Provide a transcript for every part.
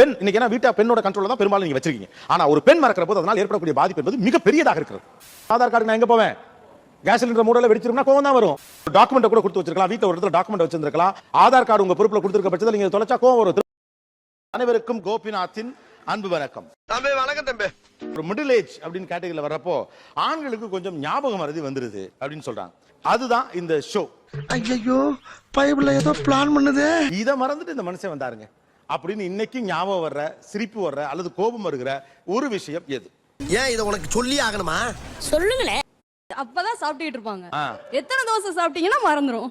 பெண் இன்னைக்கு ஏன்னா வீட்டை பெண்ணோட கண்ட்ரோல தான் பெரும்பாலும் நீங்க வச்சிருக்கீங்க. ஆனா ஒரு பெண் மறக்கிற போது அதனால் ஏற்படக்கூடிய பாதிப்பு என்பது மிக பெரியதாக இருக்கிறது. ஆதார் கார்டு நான் எங்க போவேன்? கேஸ் சிலிண்டர் மூடல வெடிச்சிருந்தா கோவம் தான் வரும். டாக்குமெண்ட் கூட கொடுத்து வச்சிருக்கலாம். வீட்ல ஒரு இடத்துல டாக்குமெண்ட் வச்சிருந்திருக்கலாம். ஆதார் கார்டு உங்க பொறுப்புல கொடுத்திருக்க பட்சத்தில் நீங்க தொலைச்சா கோவம் வரும். அனைவருக்கும் கோபிநாத்தின் அன்பு வணக்கம். தம்பி வணக்கம் தம்பி. ஒரு மிடில் ஏஜ் அப்படின்னு கேட்டகரியில் வர்றப்போ ஆண்களுக்கு கொஞ்சம் ஞாபகம் மறதி வந்துருது அப்படின்னு சொல்றாங்க. அதுதான் இந்த ஷோ ஐயோ பைபிள்ல ஏதோ பிளான் பண்ணுது. இதை மறந்துட்டு இந்த மனுஷன் வந்தாருங்க. அப்படின்னு இன்னைக்கு ஞாபகம் வர்ற சிரிப்பு வர்ற அல்லது கோபம் வருகிற ஒரு விஷயம் எது? ஏன் இதை உனக்கு சொல்லி ஆகணுமா? சொல்லுங்களேன் அப்பதான் சாப்பிட்டுட்டு இருப்பாங்க. எத்தனை தோசை சாப்பிட்டீங்கன்னா மறந்துரும்.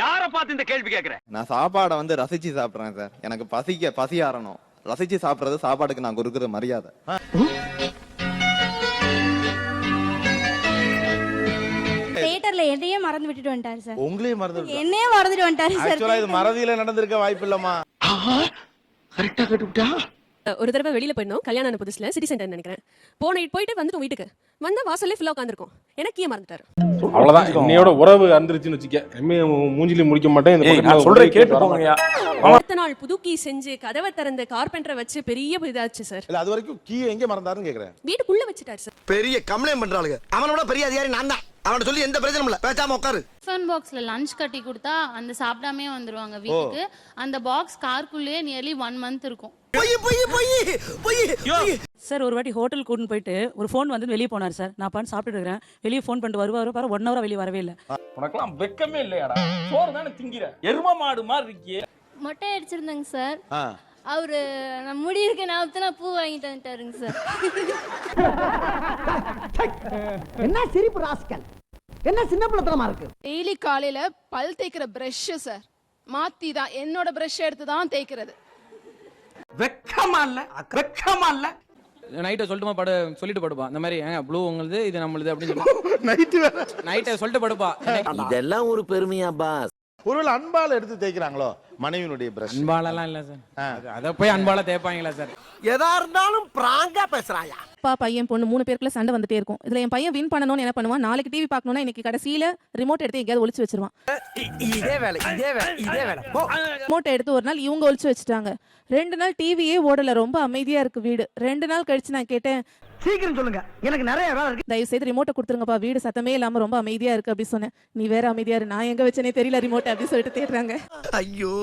யார பார்த்து இந்த கேள்வி கேக்குற நான் சாப்பாடை வந்து ரசிச்சு சாப்பிடுறேன் சார். எனக்கு பசிக்க பசி ஆறணும். ரசிச்சு சாப்பிடுறது சாப்பாடுக்கு நான் கொடுக்குற மரியாதை. விட்டுட்டு வந்துட்டாரு சார். உங்களே மறந்து என்னையே மறந்துட்டு வந்துட்டாரு ஆக்சுவலா இது சார் மறதியில நடந்திருக்க வாய்ப்பு இல்லம்மா. கரெக்டா கட்டுவிட்டா? ஒரு தடவை வெளியில போயிருந்தோம். கல்யாணம் ஆன புதுசுல சிட்டி சென்டர் நினைக்கிறேன். போன போயிட்டு வந்துட்டோம் வீட்டுக்கு. வந்தா வாசல்ல ஃபுல்லா உட்காந்துருக்கோம் எனக்கு கீழே மறந்துட்டாரு. அவ்வளவுதான். இன்னையோட உறவு அந்திருச்சுன்னு வச்சுக்க இனிமே மூஞ்சிலி முடிக்க மாட்டேன் சொல்றேன் கேட்டு வர போங்கய்யா அடுத்த நாள் புது கீ செஞ்சு கதவை திறந்து கார்பெண்டரை வச்சு பெரிய இதாச்சு சார். இல்ல அது வரைக்கும் கீ எங்க மறந்தாருன்னு கேக்குறேன். வீட்டுக்குள்ள வச்சுட்டாரு சார். பெரிய கம்ப்ளைண்ட் பண்றாளுங்க. அவனோட பெரிய அதிகாரி நான் தான் அவனை சொல்லி எந்த பிரச்சனையும் இல்ல. பேசாம உட்காரு டிஃபன் பாக்ஸ்ல லஞ்ச் கட்டி கொடுத்தா அந்த சாப்பிடாமே வந்துருவாங்க வீட்டுக்கு. அந்த பாக்ஸ் கார்க்குள்ளேயே நியர்லி ஒன் மந்த் இருக்கும். பொய் பொய் பொய் பொய். சார் ஒரு வாட்டி ஹோட்டல் கூட்டின்னு போயிட்டு ஒரு ஃபோன் வந்து வெளியே போனார் சார் நான் பாட்டு சாப்பிட்டு இருக்கிறேன். வெளியே ஃபோன் பண்ணிட்டு வருவாரு பாரு ஒன் ஹவரா வெளியே வரவே இல்லை. உனக்கெல்லாம் வெக்கமே இல்லையாடா? சோறு தானே திங்கிற? எரும மாடு மாதிரி இருக்கியே. மொட்டை அடிச்சிருந்தேங்க சார் ஆ. அவரு நான் முடி இருக்க நான் பூ வாங்கிட்டு வந்துட்டாருங்க சார். என்ன சிரிப்பு ராஸ்கல்? என்ன சின்ன பிள்ளைத்தனமா இருக்கு? டெய்லி காலையில பல் தேய்க்கிற பிரஷ் சார். மாத்தி தான் என்னோட பிரஷ் எடுத்து தான் தேய்க்கிறது. வெக்கமா இல்ல? வெக்கமா இல்ல? நைட்டை சொல்லிட்டுமா படு சொல்லிட்டு படுப்பா. இந்த மாதிரி ஏங்க ப்ளூ உங்களுது இது நம்மளுது அப்படின்னு சொல்லி நைட்டு நைட்டை சொல்லிட்டு படுப்பா. இதெல்லாம் ஒரு பெருமையா பாஸ் ஒருவேளை அன்பால எடுத்து தேய்க்கிறாங்களோ? மனைவியினுடைய பிரஷ் அன்பாலெல்லாம் இல்ல சார். அதை போய் அன்பால தேய்ப்பாங்களா சார்? எதா இருந்தாலும் பிராங்கா பேசுறாயா? அப்பா பையன் பொண்ணு மூணு பேருக்குள்ள சண்டை வந்துட்டே இருக்கும். இதுல என் பையன் வின் பண்ணணும்னு என்ன பண்ணுவான்? நாளைக்கு டிவி பார்க்கணும்னா இன்னைக்கு கடைசியில ரிமோட் எடுத்து எங்கேயாவது ஒளிச்சு வச்சிருவான். இதே வேலை இதே வேலை இதே வேலை. ரிமோட் எடுத்து ஒரு நாள் இவங்க ஒளிச்சு வச்சுட்டாங்க. ரெண்டு நாள் டிவியே ஓடல. ரொம்ப அமைதியா இருக்கு வீடு. ரெண்டு நாள் கழிச்சு நான் கேட்டேன் சீக்கிரம் சொல்லுங்க. எனக்கு நிறைய வேலை இருக்கு. தயவு செய்து ரிமோட்டை கொடுத்துருங்கப்பா. வீடு சத்தமே இல்லாம ரொம்ப அமைதியா இருக்கு அப்படி சொன்னேன். நீ வேற அமைதியா இரு. நான் எங்க வச்சனே தெரியல ரிமோட் அப்படி சொல்லிட்டு தேடுறாங்க. ஐயோ.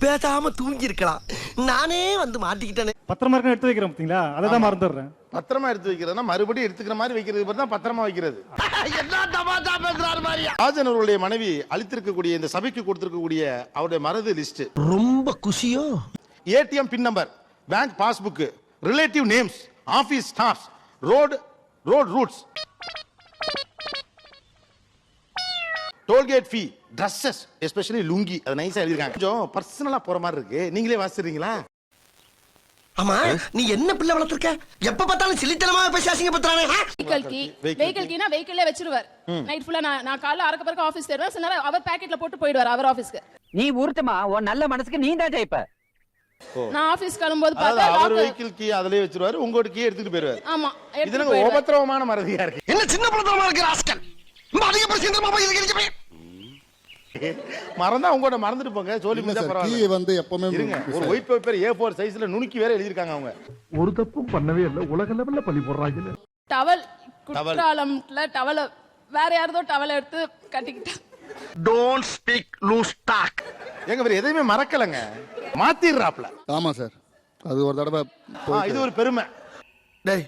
பேசாம தூங்கி இருக்கலாம். நானே வந்து மாட்டிக்கிட்டேனே. பத்திரமா இருக்க எடுத்து வைக்கிறேன் பாத்தீங்களா? அதை தான் மறந்துடுறேன். பத்திரமா எடுத்து வைக்கிறதுனா மறுபடியும் எடுத்துக்கிற மாதிரி வைக்கிறது. பேர் தான் பத்திரமா வைக்கிறது. என்ன தமாஷா பேசுறாரு மாதிரியா ராஜன் அவர்களுடைய மனைவி அளித்திருக்கக்கூடிய இந்த சபைக்கு கொடுத்திருக்கக்கூடிய அவருடைய மறதி லிஸ்ட் ரொம்ப குஷியோ? ATM pin number. Bank passbook relative names office staffs road road routes tollgate fee dresses especially lungi அது நைஸா எழுதிருக்காங்க கொஞ்சம் பர்சனலா போற மாதிரி இருக்கு. நீங்களே வாசிடுறீங்களா ஆமா நீ என்ன பிள்ளை வளர்த்திருக்க? எப்ப பார்த்தாலும் சிலித்தனமா பேசி அசிங்கப்படுத்துறானே? வெஹிக்கல் கீ வெஹிக்கல் கீனா வெஹிக்கல்லே வச்சிருவார். நைட் ஃபுல்லா நான் நான் காலைல அறக்க பறக்க ஆஃபீஸ் தேடுவேன். சில நேரம் அவர் பாக்கெட்ல போட்டு போயிடுவார் அவர் ஆஃபீஸ்க்கு நீ ஊர்த்தமா உன் நல்ல மனசுக்கு நீ தான் ஜெயிப்ப. நான் கிளம்பும்போது அதாவது பார்த்தா அவர் வெஹிக்கிள் கீ அதுலயே வச்சிருவாரு உங்களோட கீ எடுத்துட்டு போயிருவாரு. ஆமா இது போயிடுவார். உபத்திரவமான மறதியா இருக்கு. என்ன சின்ன பிள்ளைத்தனமா இருக்கு ராஸ்கல் ரொம்ப அதிக பிரச்சனை போய் இதுக்கு இருக்கு போய். மறந்தா உங்களோட மறந்துட்டு போங்க சோலி முடிஞ்சா பரவாயில்ல. வந்து எப்பவுமே இருங்க ஒரு ஒயிட் பேப்பர் ஏ ஃபோர் சைஸ்ல நுணுக்கி வேற எழுதிருக்காங்க அவங்க. ஒரு தப்பும் பண்ணவே இல்லை உலக லெவல்ல பழி போடுறாங்க டவல் குற்றாலம்ல டவல வேற யாரதோ டவல் எடுத்து கட்டிக்கிட்டா. Don't speak loose talk. எங்க வேற எதையுமே மறக்கலங்க. மாத்திடுறாப்ல. ஆமா சார். அது ஒரு தடவை இது ஒரு பெருமை. டேய்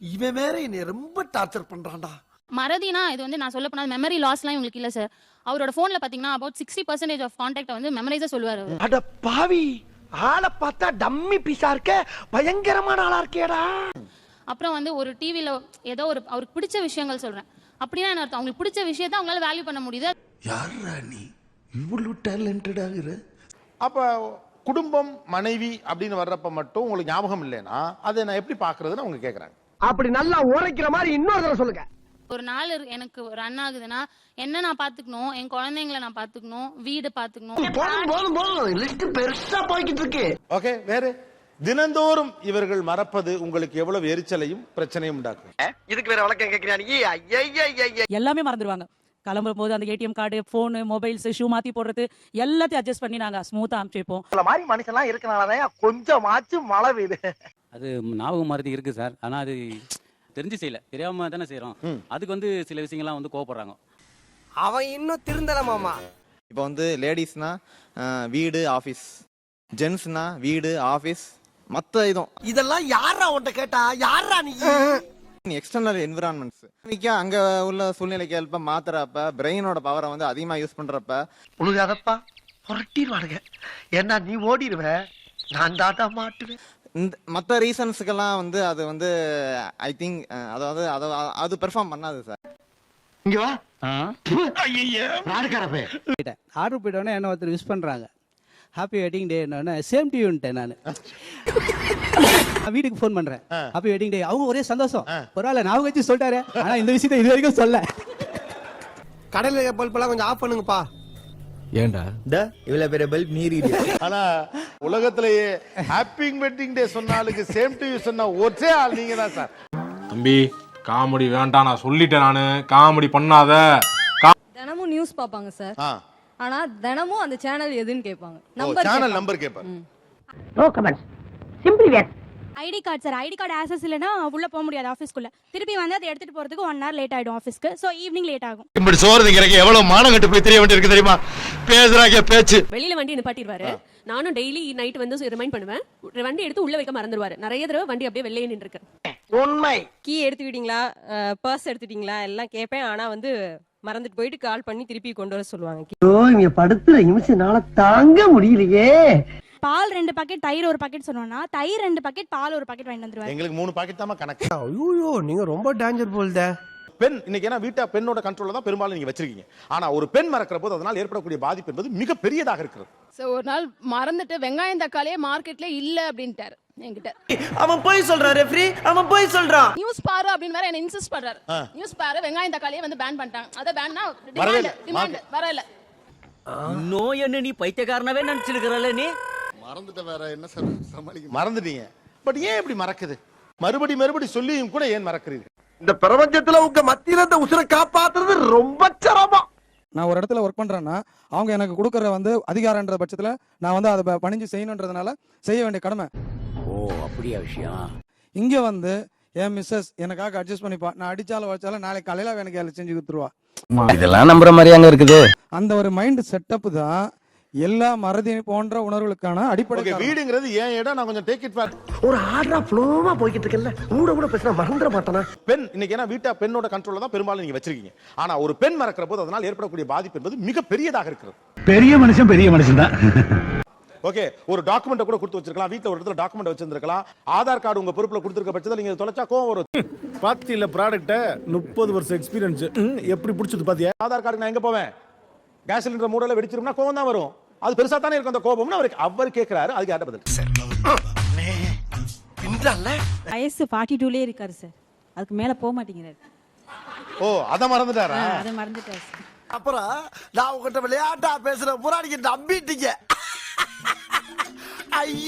இவன் வேற என்னை ரொம்ப டார்ச்சர் பண்றான்டா. மறதினா இது வந்து நான் சொல்ல போனா மெமரி லாஸ்லாம் உங்களுக்கு இல்ல சார். அவரோட போன்ல பாத்தீங்கன்னா about sixty percentage of contact வந்து மெமரைஸா சொல்லுவாரு அவரு. அட பாவி ஆளை பார்த்தா டம்மி பீஸா இருக்க. பயங்கரமான ஆளா இருக்கேடா. அப்புறம் வந்து ஒரு டிவில ஏதோ ஒரு அவருக்கு பிடிச்ச விஷயங்கள் சொல்றேன். அப்படின்னா என்ன அர்த்தம்? அவங்களுக்கு பிடிச்ச விஷயத்த அவங்களால வேல்யூ பண்ண முடியுது? யாரா நீ? இவ்வளவு டேலண்டட் ஆகுற அப்ப குடும்பம் மனைவி அப்படின்னு வர்றப்ப மட்டும் உங்களுக்கு ஞாபகம் இல்லைன்னா அதை நான் எப்படி பாக்குறதுன்னு அவங்க கேக்குறாங்க. அப்படி நல்லா உரைக்கிற மாதிரி இன்னொரு தடவை சொல்லுங்க. ஒரு நாள் எனக்கு ரன் ஆகுதுன்னா என்ன நான் பாத்துக்கணும் என் குழந்தைங்களை நான் பாத்துக்கணும் வீடு பாத்துக்கணும் பெருசா போய்கிட்டு இருக்கு. ஓகே வேறு. தினந்தோறும் இவர்கள் மறப்பது உங்களுக்கு எவ்வளவு எரிச்சலையும் பிரச்சனையும் உண்டாக்கும். இதுக்கு வேற வழக்கம் ஐயா எல்லாமே மறந்துடுவாங்க கிளம்பும் போது அந்த ATM card phone mobiles shoe மாத்தி போடுறது எல்லாத்தையும் அட்ஜஸ்ட் பண்ணி நாங்க ஸ்மூத்தா அனுப்பிச்சு வைப்போம் இந்த மாதிரி மனுஷன்லாம் இருக்கனாலதான் கொஞ்சமாச்சும் மழை பெய்யுது. அது ஞாபகம் மறதி இருக்கு சார். ஆனா அது தெரிஞ்சு செய்யல. தெரியாம தானே செய்யறோம் அதுக்கு வந்து சில விஷயங்கள்லாம் வந்து கோவப்படுறாங்க. அவன் இன்னும் திருந்தல மாமா. இப்போ வந்து லேடிஸ்னா வீடு ஆஃபீஸ் ஜென்ஸ்னா வீடு ஆஃபீஸ் மற்ற இதுவும். இதெல்லாம் யாரா உன்ட்ட கேட்டா? யாரா நீ? எக்ஸ்டர்னல் என்விரான்மெண்ட்ஸ் இன்னைக்கு அங்கே உள்ள சூழ்நிலைக்கு ஏற்ப மாத்துறப்ப பிரெயினோட பவரை வந்து அதிகமாக யூஸ் பண்ணுறப்ப உழுகாதப்பா புரட்டிடுவானுங்க ஏன்னா நீ ஓடிடுவ நான் தாத்தா மாட்டுவேன். இந்த மற்ற ரீசன்ஸுக்கெல்லாம் வந்து அது வந்து ஐ திங்க் அதாவது அது அது பெர்ஃபார்ம் பண்ணாது சார் இங்க வா. ஆர்டர் போயிட்டோன்னே என்ன ஒருத்தர் விஷ் பண்ணுறாங்க ஹாப்பி வெட்டிங் டே என்ன சேம் டு யூன்ட்டேன் நான் வீட்டுக்கு ஃபோன் பண்ணுறேன் ஹாப்பி வெட்டிங் டே அவங்க ஒரே சந்தோஷம். பரவாயில்ல நான் வச்சு சொல்லிட்டாரு. ஆனால் இந்த விஷயத்தை இது வரைக்கும் சொல்ல. கடையில பல்பெல்லாம் கொஞ்சம் ஆஃப் பண்ணுங்கப்பா. ஏண்டா? இவ்வளவு பெரிய பல்ப் நீரி ஆனா உலகத்திலேயே ஹாப்பி வெட்டிங் டே சொன்னாலுக்கு சேம் டு யூ சொன்ன ஒரே ஆள் நீங்க தான் சார். தம்பி காமெடி வேண்டாம் நான் சொல்லிட்டேன் நானு. காமெடி பண்ணாத. தினமும் நியூஸ் பார்ப்பாங்க சார். ஆனா தினமும் அந்த சேனல் எதுன்னு கேட்பாங்க. சேனல் நம்பர் கேட்பாரு no comments simply wear ID card sir. ID card access இல்லைன்னா உள்ள போக முடியாது ஆஃபீஸ்க்குள்ள திருப்பி வந்து அதை எடுத்துட்டு போறதுக்கு ஒன் ஹவர் லேட் ஆயிடும் ஆஃபீஸ்க்கு ஸோ ஈவினிங் லேட் ஆகும். இப்படி சோறு திங்கிறக்கு எவ்வளவு மானம் கட்டு போய் தெரிய வேண்டியிருக்கு தெரியுமா? பேசுறாங்க பேச்சு. வெளியில வண்டி நிப்பாட்டிடுவாரு. நானும் டெய்லி நைட் வந்து ரிமைண்ட் பண்ணுவேன். வண்டி எடுத்து உள்ள வைக்க மறந்துடுவாரு. நிறைய தடவை வண்டி அப்படியே வெளியே நின்று இருக்கு உண்மை. கீ எடுத்துக்கிட்டீங்களா? பர்ஸ் எடுத்துட்டீங்களா எல்லாம் கேட்பேன். ஆனா வந்து மறந்துட்டு போயிட்டு கால் பண்ணி திருப்பி கொண்டு வர சொல்லுவாங்க. இங்க படுத்துற நிமிஷம்னால தாங்க முடியலையே. பால் ரெண்டு பாக்கெட் தயிர் ஒரு பாக்கெட் சொன்னோம்னா தயிர் ரெண்டு பாக்கெட் பால் ஒரு பாக்கெட் வாங்கிட்டு வந்துருவாரு. எங்களுக்கு மூணு பாக்கெட் தான் கணக்கு. ஐயோ நீங்க ரொம்ப டேஞ்சர் போல்த. பெண் இன்னைக்கு ஏன்னா வீட்டை பெண்ணோட கண்ட்ரோல்ல தான் பெரும்பாலும் நீங்க வச்சிருக்கீங்க. ஆனா ஒரு பெண் மறக்கிற போது அதனால் ஏற்படக்கூடிய பாதிப்பு என்பது மிக பெரியதாக இருக்கிறது. ஸோ ஒரு நாள் மறந்துட்டு வெங்காயம் தக்காளியே மார்க்கெட்ல இல்ல அப்படின்ட்டாரு என்கிட்ட. அவன் போய் சொல்றான் ரெஃப்ரி அவன் போய் சொல்றான். நியூஸ் பாரு அப்படின்னு வேற என்ன இன்சிஸ்ட் பண்றாரு. நியூஸ் பாரு வெங்காயம் தக்காளியே வந்து பேன் பண்ணிட்டாங்க. அதை பேன்னா டிமாண்ட் இல்ல. டிமாண்ட் வரல நோய் என்ன நீ பைத்தியக்காரனவே நினைச்சிருக்கிறல்ல நீ? மறந்துட்டீங்க. பட் ஏன் இப்படி மறக்குது? மறுபடி மறுபடி சொல்லியும் கூட ஏன் மறக்கிறீர்கள்? இந்த பிரபஞ்சத்துல உங்க மத்தியில இந்த உசுரை காப்பாத்துறது ரொம்ப சிரமம். நான் ஒரு இடத்துல ஒர்க் பண்ணுறேன்னா அவங்க எனக்கு கொடுக்குற வந்து அதிகாரன்ற பட்சத்தில் நான் வந்து அதை ப- பணிஞ்சு செய்யணுன்றதுனால செய்ய வேண்டிய கடமை. ஓ அப்படியா விஷயம்? இங்கே வந்து என் மிஸ்ஸஸ் எனக்காக அட்ஜஸ்ட் பண்ணிப்பா. நான் அடிச்சாலும் வச்சாலும் நாளைக்கு காலையில் எனக்கு வேலை செஞ்சு கொடுத்துருவா. இதெல்லாம் நம்புற மாதிரி அங்க இருக்குது. அந்த ஒரு மைண்ட் செட்டப் தான் எல்லா மறதி போன்ற உணர்வுகளுக்கான அடிப்படை. வீடுங்கிறது ஏன் இடம்? நான் கொஞ்சம் டேக் இட் ஃபார் ஒரு ஆர்டரா ஃப்ளோவா போய்கிட்டு இருக்கல கூட கூட பேசினா மறந்துட மாட்டானா? பெண் இன்னைக்கு ஏன்னா வீட்டை பெண்ணோட கண்ட்ரோல்ல தான் பெரும்பாலும் நீங்க வச்சிருக்கீங்க. ஆனா ஒரு பெண் மறக்கிற போது அதனால் ஏற்படக்கூடிய பாதிப்பு என்பது மிக பெரியதாக இருக்கிறது. பெரிய மனுஷன் பெரிய மனுஷன் தான். ஓகே ஒரு டாக்குமெண்ட் கூட கொடுத்து வச்சிருக்கலாம். வீட்ல ஒரு இடத்துல டாக்குமெண்ட் வச்சிருந்திருக்கலாம். ஆதார் கார்டு உங்க பொறுப்புல கொடுத்திருக்க பட்சத்தில் நீங்க தொலைச்சா கோவம் வரும். பாத்தியில ப்ராடக்ட்ட முப்பது வருஷம் எக்ஸ்பீரியன்ஸ் எப்படி பிடிச்சது பாத்தியா? ஆதார் கார்டு நான் எங்க போவேன்? கேஸ் சிலிண்டர் மூடல வெடிச்சிரும்னா கோவம் தான் வரும். அது பெருசா தானே இருக்கும் அந்த கோபம்னு அவர் அவர் கேட்கிறாரு அதுக்கு யார்ட்ட பதில்? வயசு ஃபார்ட்டி டூலே இருக்காரு சார். அதுக்கு மேல போக மாட்டேங்கிறாரு. ஓ அத மறந்துட்டாரா? அதை மறந்துட்டாரு சார். அப்புறம் நான் உங்ககிட்ட விளையாட்டா பேசுற புறாடிக்கு நம்பிட்டீங்க. ஐயோ!